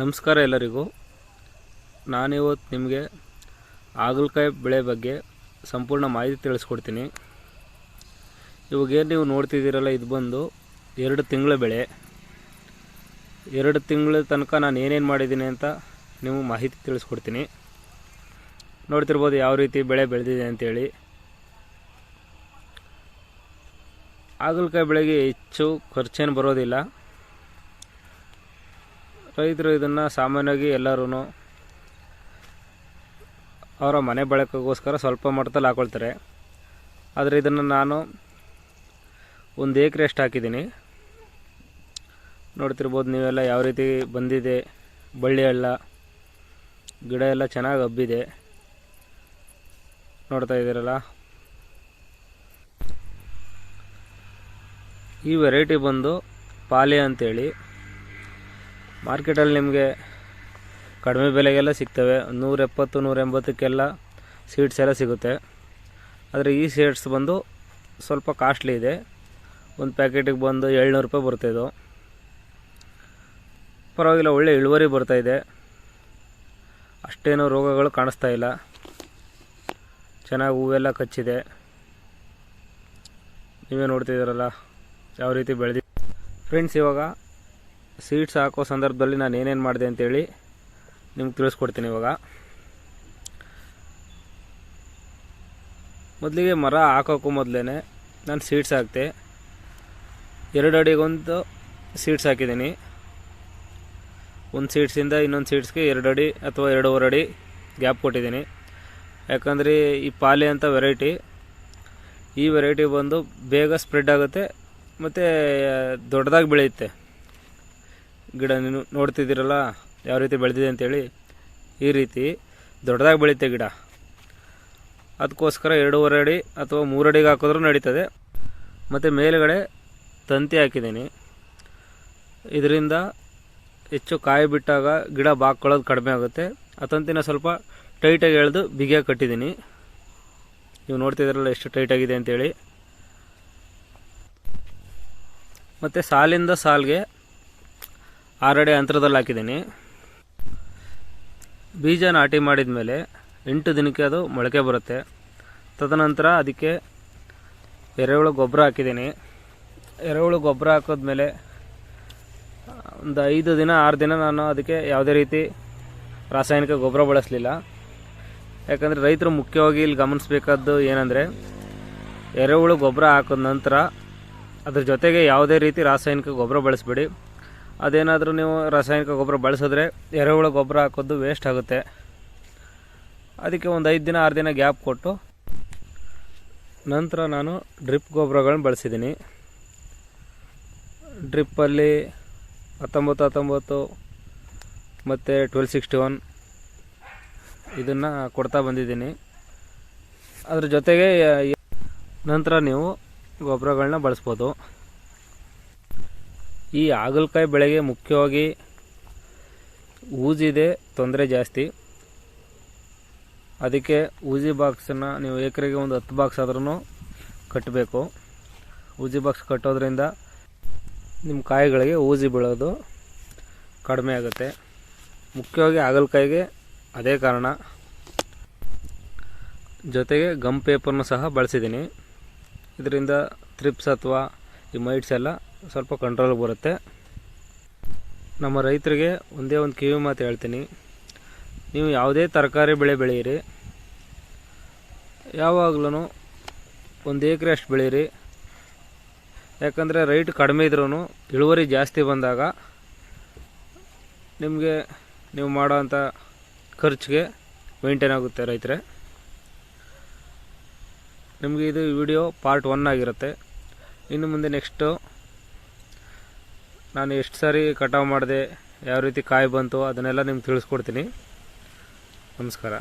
ನಮಸ್ಕಾರ ಎಲ್ಲರಿಗೂ. ನಾನಿವತ್ತು ನಿಮಗೆ ಹಾಗಲಕಾಯಿ ಬೆಳೆ ಬಗ್ಗೆ ಸಂಪೂರ್ಣ ಮಾಹಿತಿ ತಿಳಿಸ್ಕೊಡ್ತೀನಿ. ಇವಾಗೇನು ನೀವು ನೋಡ್ತಿದ್ದೀರಲ್ಲ, ಇದು ಬಂದು ಎರಡು ತಿಂಗಳ ಬೆಳೆ. ಎರಡು ತಿಂಗಳ ತನಕ ನಾನು ಏನೇನು ಮಾಡಿದ್ದೀನಿ ಅಂತ ನೀವು ಮಾಹಿತಿ ತಿಳಿಸ್ಕೊಡ್ತೀನಿ. ನೋಡ್ತಿರ್ಬೋದು ಯಾವ ರೀತಿ ಬೆಳೆ ಬೆಳೆದಿದೆ ಅಂತೇಳಿ. ಹಾಗಲಕಾಯಿ ಬೆಳೆಗೆ ಹೆಚ್ಚು ಖರ್ಚೇನು ಬರೋದಿಲ್ಲ. ರೈತರು ಇದನ್ನು ಸಾಮಾನ್ಯವಾಗಿ ಎಲ್ಲರೂ ಅವರ ಮನೆ ಬಳಕೆಗೋಸ್ಕರ ಸ್ವಲ್ಪ ಮಟ್ಟದಲ್ಲಿ ಹಾಕೊಳ್ತಾರೆ. ಆದರೆ ಇದನ್ನು ನಾನು ಒಂದು ಎಕರೆ ಅಷ್ಟು ಹಾಕಿದ್ದೀನಿ. ನೋಡ್ತಿರ್ಬೋದು ನೀವೆಲ್ಲ ಯಾವ ರೀತಿ ಬಂದಿದೆ, ಬಳ್ಳಿ ಎಲ್ಲ ಗಿಡ ಎಲ್ಲ ಚೆನ್ನಾಗಿ ಹಬ್ಬಿದೆ. ನೋಡ್ತಾ ಇದ್ದೀರಲ್ಲ? ಈ ವೆರೈಟಿ ಬಂದು ಪಾಲೆ ಅಂತೇಳಿ ಮಾರ್ಕೆಟಲ್ಲಿ ನಿಮಗೆ ಕಡಿಮೆ ಬೆಲೆಗೆಲ್ಲ ಸಿಗ್ತವೆ. ನೂರ ಎಪ್ಪತ್ತು ನೂರ ಎಂಬತ್ತಕ್ಕೆಲ್ಲ ಸೀಡ್ಸ್ ಎಲ್ಲ ಸಿಗುತ್ತೆ. ಆದರೆ ಈ ಸೀಡ್ಸ್ ಬಂದು ಸ್ವಲ್ಪ ಕಾಸ್ಟ್ಲಿ ಇದೆ. ಒಂದು ಪ್ಯಾಕೆಟಿಗೆ ಬಂದು ಏಳ್ನೂರು ರೂಪಾಯಿ ಬರ್ತಾಯಿದ್ದು ಪರವಾಗಿಲ್ಲ, ಒಳ್ಳೆ ಇಳುವರಿ ಬರ್ತಾಯಿದೆ ಅಷ್ಟೇನೂ ರೋಗಗಳು ಕಾಣಿಸ್ತಾ ಇಲ್ಲ. ಚೆನ್ನಾಗಿ ಹೂವೆಲ್ಲ ಕಚ್ಚಿದೆ. ನೀವೇ ನೋಡ್ತಿದ್ದೀರಲ್ಲ ಯಾವ ರೀತಿ ಬೆಳೆದಿ ಫ್ರೆಂಡ್ಸ್ ಇವಾಗ ಸೀಡ್ಸ್ ಹಾಕೋ ಸಂದರ್ಭದಲ್ಲಿ ನಾನು ಏನೇನು ಮಾಡಿದೆ ಅಂತೇಳಿ ನಿಮ್ಗೆ ತಿಳಿಸ್ಕೊಡ್ತೀನಿ ಇವಾಗ. ಮೊದಲಿಗೆ ಮರ ಹಾಕೋಕ್ಕೂ ಮೊದಲೇ ನಾನು ಸೀಡ್ಸ್ ಹಾಕ್ತೆ. ಎರಡು ಅಡಿಗೊಂದು ಸೀಡ್ಸ್ ಹಾಕಿದ್ದೀನಿ. ಒಂದು ಸೀಡ್ಸಿಂದ ಇನ್ನೊಂದು ಸೀಡ್ಸ್ಗೆ ಎರಡು ಅಡಿ ಅಥವಾ ಎರಡೂವರೆ ಅಡಿ ಗ್ಯಾಪ್ ಕೊಟ್ಟಿದ್ದೀನಿ. ಯಾಕಂದರೆ ಈ ಪಾಲೆ ಅಂತ ವೆರೈಟಿ ಈ ವೆರೈಟಿ ಬಂದು ಬೇಗ ಸ್ಪ್ರೆಡ್ ಆಗುತ್ತೆ, ಮತ್ತು ದೊಡ್ಡದಾಗಿ ಬೆಳೆಯುತ್ತೆ. ಗಿಡ ನೀವು ನೋಡ್ತಿದ್ದೀರಲ್ಲ, ಯಾವ ರೀತಿ ಬೆಳೆದಿದೆ ಅಂತೇಳಿ, ಈ ರೀತಿ ದೊಡ್ಡದಾಗಿ ಬೆಳೀತೆ ಗಿಡ. ಅದಕ್ಕೋಸ್ಕರ ಎರಡೂವರೆ ಅಡಿ ಅಥವಾ ಮೂರು ಅಡಿಗೆ ಹಾಕಿದ್ರೂ ನಡೀತದೆ. ಮತ್ತು ಮೇಲುಗಡೆ ತಂತಿ ಹಾಕಿದ್ದೀನಿ. ಇದರಿಂದ ಹೆಚ್ಚು ಕಾಯಿ ಬಿಟ್ಟಾಗ ಗಿಡ ಬಾಕೊಳ್ಳೋದು ಕಡಿಮೆ ಆಗುತ್ತೆ. ಆ ತಂತಿನ ಸ್ವಲ್ಪ ಟೈಟಾಗಿ ಎಳೆದು ಬಿಗಿಯಾಗಿ ಕಟ್ಟಿದ್ದೀನಿ. ನೀವು ನೋಡ್ತಿದ್ದೀರಲ್ಲ ಎಷ್ಟು ಟೈಟಾಗಿದೆ ಅಂತೇಳಿ. ಮತ್ತು ಸಾಲಿಂದ ಸಾಲಿಗೆ ಆರಡಿ ಅಂತರದಲ್ಲಿ ಹಾಕಿದ್ದೀನಿ. ಬೀಜ ನಾಟಿ ಮಾಡಿದ ಮೇಲೆ ಎಂಟು ದಿನಕ್ಕೆ ಅದು ಮೊಳಕೆ ಬರುತ್ತೆ. ತದನಂತರ ಅದಕ್ಕೆ ಎರೆಹುಳು ಗೊಬ್ಬರ ಹಾಕಿದ್ದೀನಿ. ಎರೆಹುಳು ಗೊಬ್ಬರ ಹಾಕಿದ್ಮೇಲೆ ಒಂದು ಐದು ದಿನ, ಆರು ದಿನ ನಾನು ಅದಕ್ಕೆ ಯಾವುದೇ ರೀತಿ ರಾಸಾಯನಿಕ ಗೊಬ್ಬರ ಬಳಸಲಿಲ್ಲ. ಯಾಕಂದರೆ ರೈತರು ಮುಖ್ಯವಾಗಿ ಇಲ್ಲಿ ಗಮನಿಸಬೇಕಾದ್ದು ಏನಂದರೆ, ಎರೆಹುಳು ಗೊಬ್ಬರ ಹಾಕಿದ ನಂತರ ಅದ್ರ ಜೊತೆಗೆ ಯಾವುದೇ ರೀತಿ ರಾಸಾಯನಿಕ ಗೊಬ್ಬರ ಬಳಸಬೇಡಿ. ಅದೇನಾದರೂ ನೀವು ರಾಸಾಯನಿಕ ಗೊಬ್ಬರ ಬಳಸಿದ್ರೆ ಎರೆಹುಳ ಗೊಬ್ಬರ ಹಾಕೋದು ವೇಸ್ಟ್ ಆಗುತ್ತೆ. ಅದಕ್ಕೆ ಒಂದು ಐದು ದಿನ, ಆರು ದಿನ ಗ್ಯಾಪ್ ಕೊಟ್ಟು ನಂತರ ನಾನು ಡ್ರಿಪ್ ಗೊಬ್ಬರಗಳನ್ನ ಬಳಸಿದ್ದೀನಿ. ಡ್ರಿಪ್ಪಲ್ಲಿ ಹತ್ತೊಂಬತ್ತು ಹತ್ತೊಂಬತ್ತು ಮತ್ತು ಟ್ವೆಲ್ ಸಿಕ್ಸ್ಟಿ ಒನ್ ಇದನ್ನು ಕೊಡ್ತಾ ಬಂದಿದ್ದೀನಿ. ಅದ್ರ ಜೊತೆಗೆ ನಂತರ ನೀವು ಗೊಬ್ಬರಗಳನ್ನ ಬಳಸ್ಬೋದು. ಈ ಹಾಗಲಕಾಯಿ ಬೆಳೆಗೆ ಮುಖ್ಯವಾಗಿ ಊಜಿದೆ ತೊಂದರೆ ಜಾಸ್ತಿ. ಅದಕ್ಕೆ ಊಜಿ ಬಾಕ್ಸನ್ನು ನೀವು ಎಕರೆಗೆ ಒಂದು ಹತ್ತು ಬಾಕ್ಸ್ ಆದ್ರೂ ಕಟ್ಟಬೇಕು. ಊಜಿ ಬಾಕ್ಸ್ ಕಟ್ಟೋದ್ರಿಂದ ನಿಮ್ಮ ಕಾಯಿಗಳಿಗೆ ಊಜಿ ಬೀಳೋದು ಕಡಿಮೆ ಆಗುತ್ತೆ. ಮುಖ್ಯವಾಗಿ ಹಾಗಲಕಾಯಿಗೆ ಅದೇ ಕಾರಣ. ಜೊತೆಗೆ ಗಮ್ ಪೇಪರ್ನು ಸಹ ಬಳಸಿದ್ದೀನಿ. ಇದರಿಂದ ಥ್ರಿಪ್ಸ್ ಅಥವಾ ಈ ಮೈಟ್ಸ್ ಎಲ್ಲ ಸ್ವಲ್ಪ ಕಂಟ್ರೋಲ್ ಬರುತ್ತೆ. ನಮ್ಮ ರೈತರಿಗೆ ಒಂದೇ ಒಂದು ಕಿವಿ ಮಾತು ಹೇಳ್ತೀನಿ. ನೀವು ಯಾವುದೇ ತರಕಾರಿ ಬೆಳೆ ಬೆಳೆಯಿರಿ. ಯಾವಾಗಲೂ ಒಂದು ಎಕರೆ ಅಷ್ಟು ಬೆಳೀರಿ ಯಾಕಂದರೆ ರೈಟ್ ಕಡಿಮೆ ಇದ್ರೂ ಇಳುವರಿ ಜಾಸ್ತಿ ಬಂದಾಗ ನಿಮಗೆ ನೀವು ಮಾಡೋವಂಥ ಖರ್ಚಿಗೆ ಮೇಂಟೈನ್ ಆಗುತ್ತೆ ರೈತರೆ. ನಿಮಗೆ ಇದು ವಿಡಿಯೋ ಪಾರ್ಟ್ ಒನ್ ಆಗಿರುತ್ತೆ. ಇನ್ನು ಮುಂದೆ ನೆಕ್ಸ್ಟು ನಾನು ಎಷ್ಟು ಸಾರಿ ಕಟಾವು ಮಾಡಿದೆ ಯಾವ ರೀತಿ ಕಾಯಿ ಬಂತು ಅದನ್ನೆಲ್ಲ ನಿಮ್ಗೆ ತಿಳಿಸ್ಕೊಡ್ತೀನಿ. ನಮಸ್ಕಾರ.